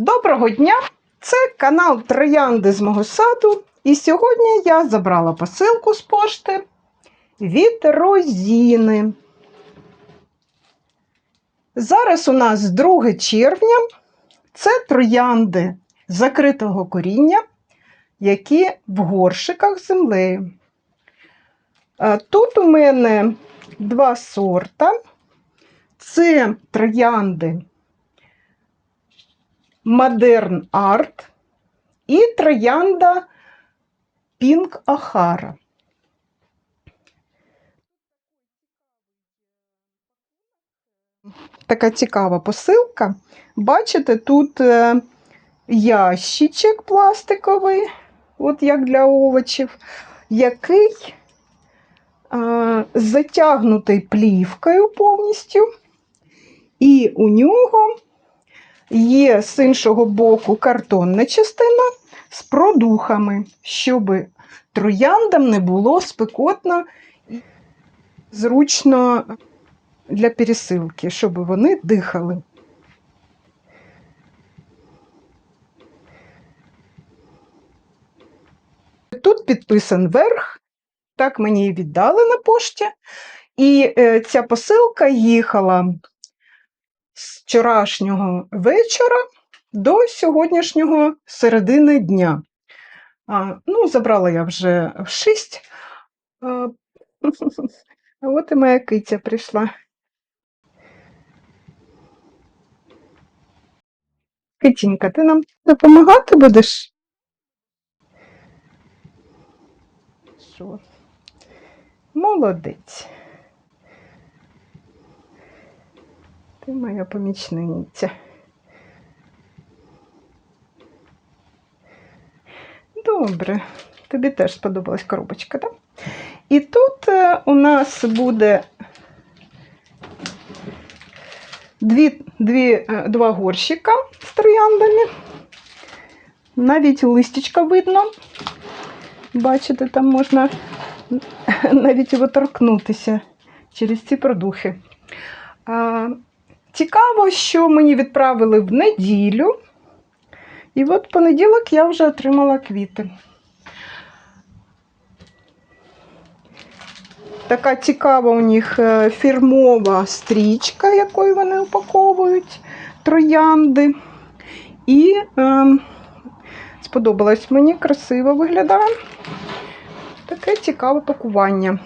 Доброго дня! Це канал Троянди з мого саду. І сьогодні я забрала посилку з пошти від Розіни. Зараз у нас 2 червня. Це троянди закритого коріння, які в горшиках землею. Тут у мене два сорта. Це троянди Modern Art і троянда Pink Ахара. Така цікава посилка. Бачите, тут е, ящичок пластиковий, от як для овочів, який е, затягнутий плівкою повністю, і у нього є з іншого боку картонна частина з продухами, щоб трояндам не було спекотно і зручно для пересилки, щоб вони дихали. Тут підписан верх, так мені і віддали на пошті. І е, ця посилка їхала з вчорашнього вечора до сьогоднішнього середини дня. А, ну, забрала я вже в 6. А, от і моя киця прийшла. Китінька, ти нам допомагати будеш? Що? Молодець. Ти моя помічниця. Добре, тобі теж сподобалась коробочка, так? І тут е, у нас буде дві, дві, е, два горщика з трояндами. Навіть листячка видно. Бачите, там можна навіть його торкнутися через ці продухи. Цікаво, що мені відправили в неділю. І от понеділок я вже отримала квіти. Така цікава у них е, фірмова стрічка, якою вони упаковують троянди. І е, сподобалось мені, красиво виглядає. Таке цікаве пакування.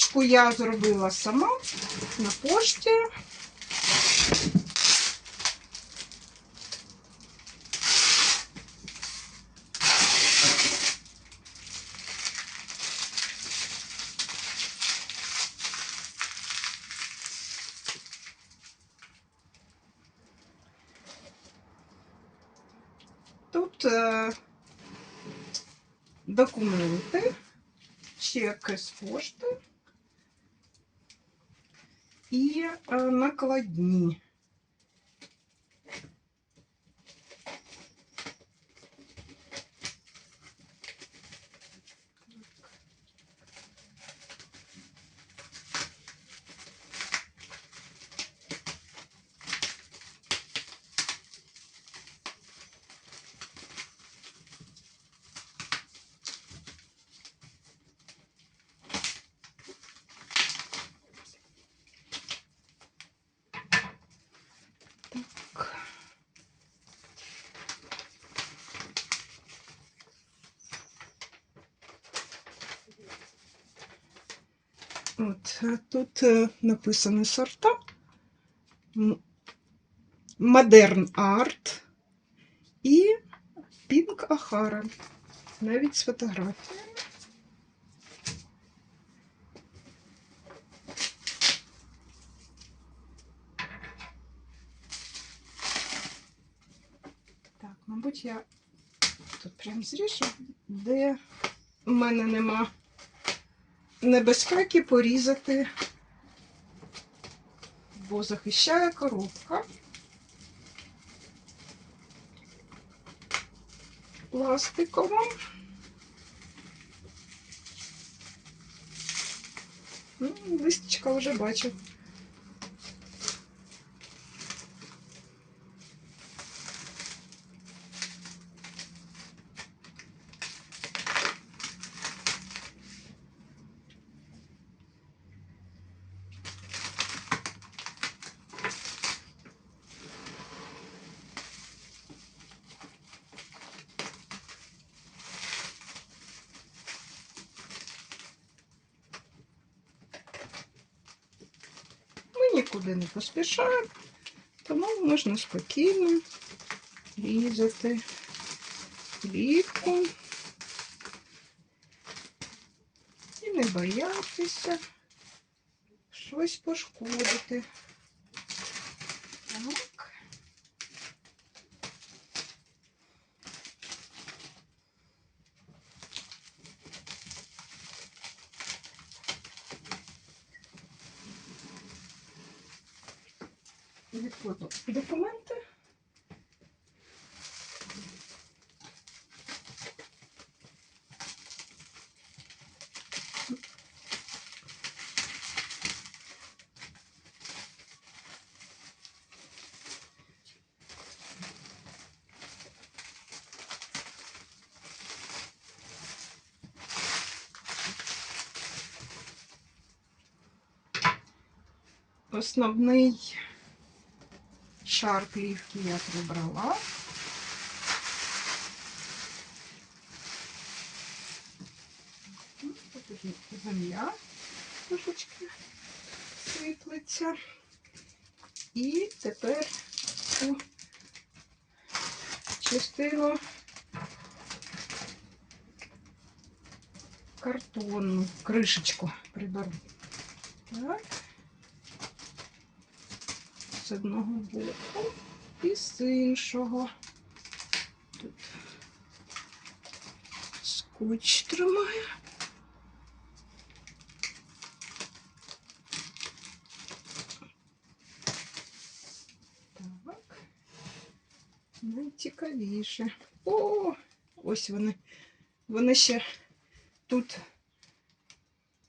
Ручку я зробила сама на пошті. Тут е, документи, чеки з пошти і е, накладні. От, а тут е, написано сорта. Modern Art і Pink Ахара. Навіть з фотографіями. Так, мабуть, я тут прям зріжу, де в мене нема небезпеки порізати, бо захищає коробка. Пластиковим. Ну, листочка вже бачу. Нікуди не поспішаємо, тому можна спокійно різати плівку і не боятися щось пошкодити. Відкладу документи. Основний шар плівки я прибрала. Тут земля трошечки сиплеться. І тепер цю частину картонну кришечку приберу. Так. З одного боку і з іншого. Тут скотч тримаю. Так. Найцікавіше. О, ось вони. Вони ще тут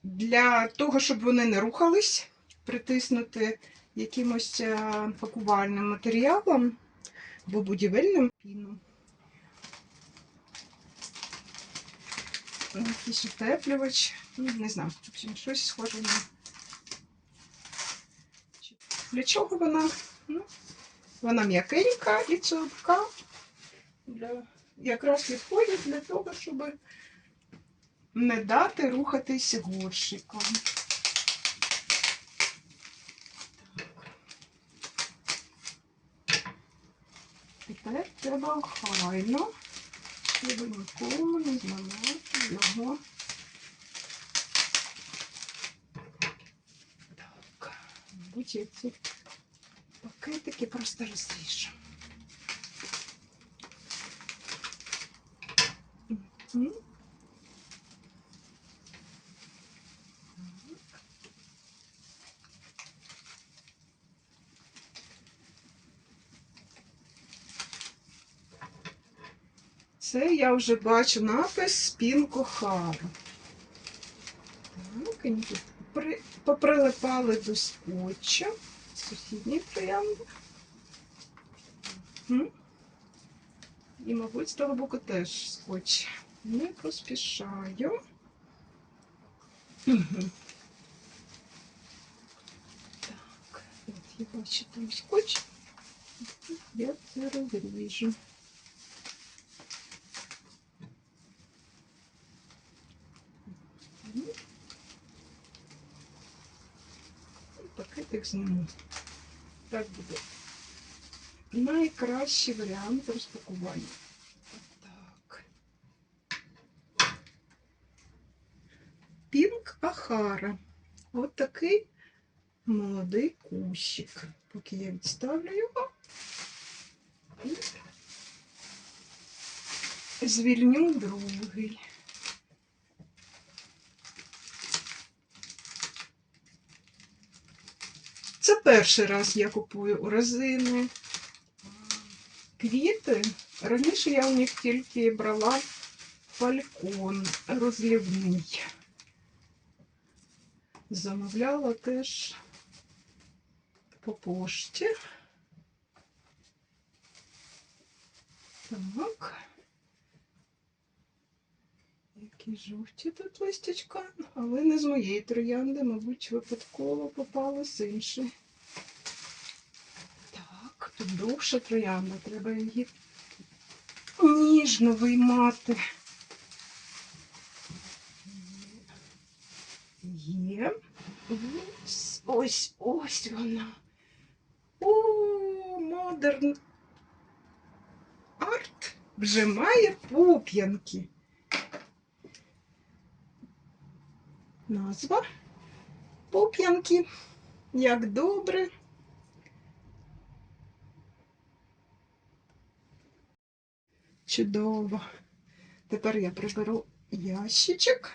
для того, щоб вони не рухались, притиснути якимось е, пакувальним матеріалом або будівельним піном. Якийсь утеплювач, ну, не знаю, щось схоже на. Для чого вона? Ну, вона м'якенька і цупка. Для... Якраз підходить для того, щоб не дати рухатись горщиком. Тепер треба охайно, щоб нікому не зламати його. Так, я ці пакетики просто розріжу. Мгм. Це я вже бачу напис спін кохара. Так, при... поприлипали до скотча. Сусідній. М? І, мабуть, з того боку теж скотч. Не поспішаю. Мгм. Так, от я бачу там скотч. Я це розріжу. Пакетик зніму. Так буде. Найкращий варіант розпакування. Так. Пінк Ахара. От такий молодий кущик. Поки я відставлю його. І звільню другий. Це перший раз я купую резини. Квіти. Раніше я у них тільки брала фалькон розлівний. Замовляла теж по пошті. Так. Які жовті тут листячка, але не з моєї троянди, мабуть, випадково попало з іншої. Так, тут довша троянда, треба її ніжно виймати. Є. Ось, ось, ось вона. О, модерн арт вже має пуп'янки. Назва пуп'янки. Як добре. Чудово. Тепер я приберу ящичок.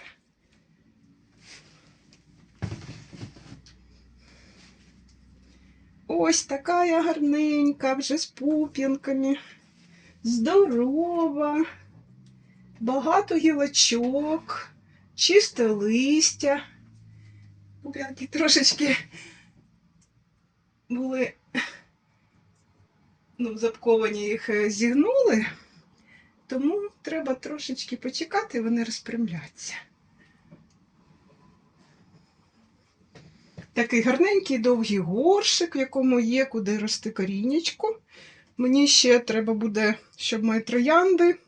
Ось така гарненька, вже з пуп'янками. Здорова, багато гілочок, чисте листя. Пуп'янки трошечки були, ну, запковані їх е, зігнули, тому треба трошечки почекати, вони розпрямляться. Такий гарненький довгий горшик, в якому є куди рости корінечко. Мені ще треба буде, щоб мої троянди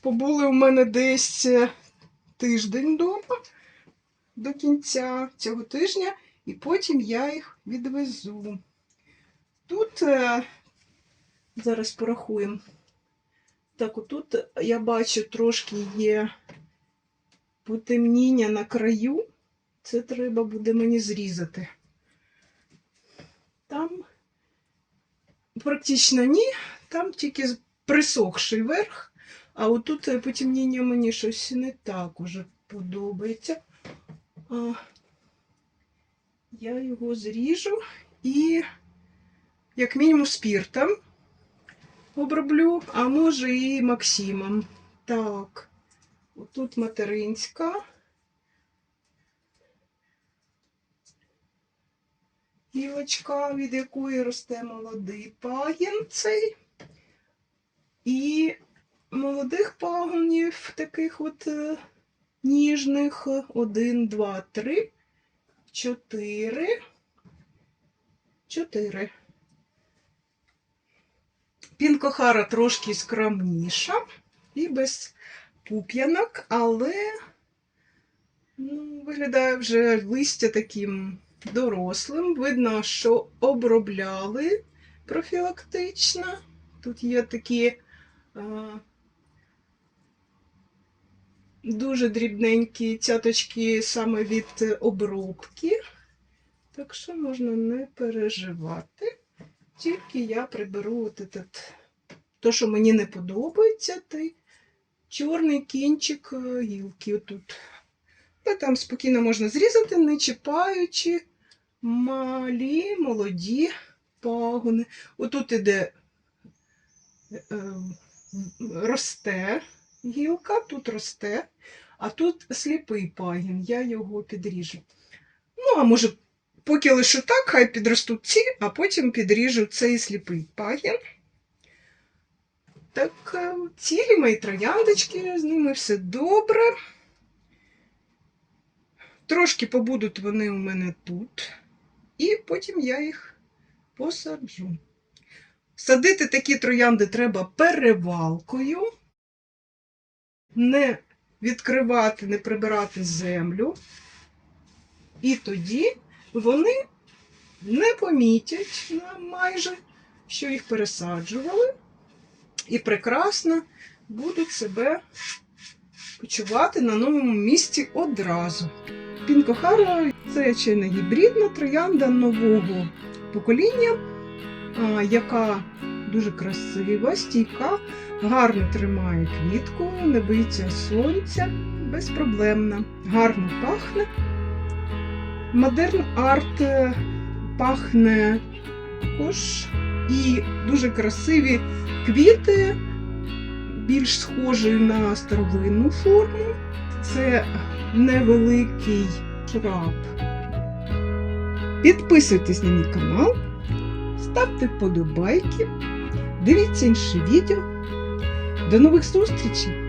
побули у мене десь е, тиждень вдома до кінця цього тижня, і потім я їх відвезу. Тут е, зараз порахуємо. Так, отут я бачу трошки є потемніння на краю. Це треба буде мені зрізати. Там практично ні, там тільки присохший верх, а отут е, потемніння мені щось не так уже подобається. А, я його зріжу і, як мінімум, спіртом оброблю, а може і Максимом. Так, отут материнська. гілочка, від якої росте молодий пагін цей. І молодих пагонів таких от е, ніжних. Один, два, три, чотири. Чотири. Пінкохара трошки скромніша і без пуп'янок, але ну, виглядає вже листя таким дорослим. Видно, що обробляли профілактично. Тут є такі а, дуже дрібненькі цяточки саме від обробки. Так що можна не переживати. Тільки я приберу от этот, то, що мені не подобається, той чорний кінчик е, гілки отут. Та там спокійно можна зрізати, не чіпаючи малі, молоді пагони. Отут іде е, росте гілка, тут росте, а тут сліпий пагін, я його підріжу. Ну, а може, поки лише так, хай підростуть ці, а потім підріжу цей сліпий пагін. Так, е, цілі мої трояндочки, з ними все добре. Трошки побудуть вони у мене тут, і потім я їх посаджу. Садити такі троянди треба перевалкою, не відкривати, не прибирати землю. І тоді вони не помітять на майже, що їх пересаджували, і прекрасно будуть себе почувати на новому місці одразу. Пінкохара це чи не гібридна троянда нового покоління, яка дуже красива, стійка, гарно тримає квітку, не боїться сонця, безпроблемна, гарно пахне. Модерн арт е, пахне також і дуже красиві квіти, більш схожі на старовинну форму. Це невеликий шраб. Підписуйтесь на мій канал, ставте вподобайки, дивіться інші відео. До нових зустрічей!